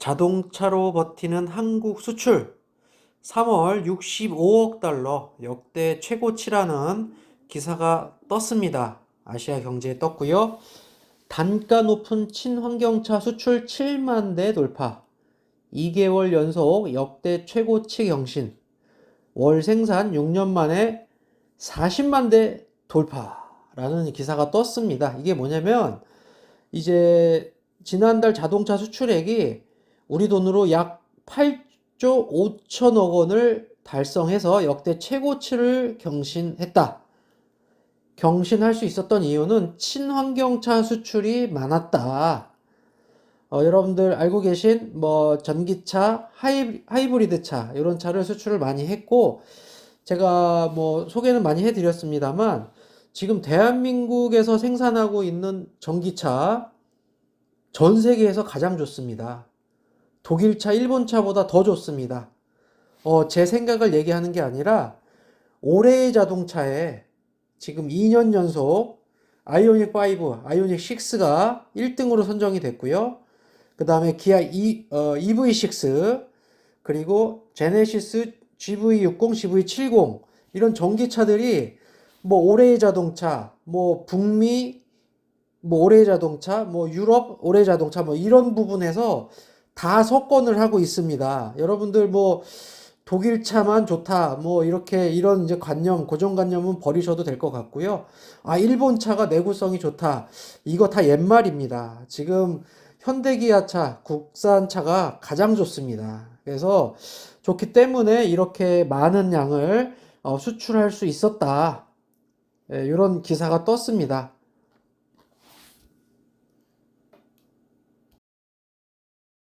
자동차로 버티는 한국 수출 3월 65억 달러 역대 최고치라는 기사가 떴습니다. 아시아 경제에 떴고요. 단가 높은 친환경차 수출 7만 대 돌파. 2개월 연속 역대 최고치 경신. 월 생산 6년 만에 40만 대 돌파라는 기사가 떴습니다. 이게 뭐냐면 이제 지난달 자동차 수출액이 우리 돈으로 약 8조 5천억 원을 달성해서 역대 최고치를 경신했다. 경신할 수 있었던 이유는 친환경차 수출이 많았다. 어, 여러분들 알고 계신 뭐 전기차, 하이, 하이브리드 차 이런 차를 수출을 많이 했고 제가 뭐 소개는 많이 해드렸습니다만 지금 대한민국에서 생산하고 있는 전기차 전 세계에서 가장 좋습니다. 독일차, 일본차보다 더 좋습니다. 어, 제 생각을 얘기하는 게 아니라 올해의 자동차에 지금 2년 연속 아이오닉 5, 아이오닉 6가 1등으로 선정이 됐고요. 그 다음에 기아 E, 어, EV6, 그리고 제네시스 GV60, GV70 이런 전기차들이 뭐 올해의 자동차, 뭐 북미 뭐 올해의 자동차, 뭐 유럽 올해의 자동차 뭐 이런 부분에서 다 석권을 하고 있습니다. 여러분들 뭐 독일 차만 좋다. 뭐 이렇게 이런 이제 관념, 고정관념은 버리셔도 될 것 같고요. 아, 일본 차가 내구성이 좋다. 이거 다 옛말입니다. 지금 현대기아 차, 국산 차가 가장 좋습니다. 그래서 좋기 때문에 이렇게 많은 양을 어, 수출할 수 있었다. 예, 이런 기사가 떴습니다.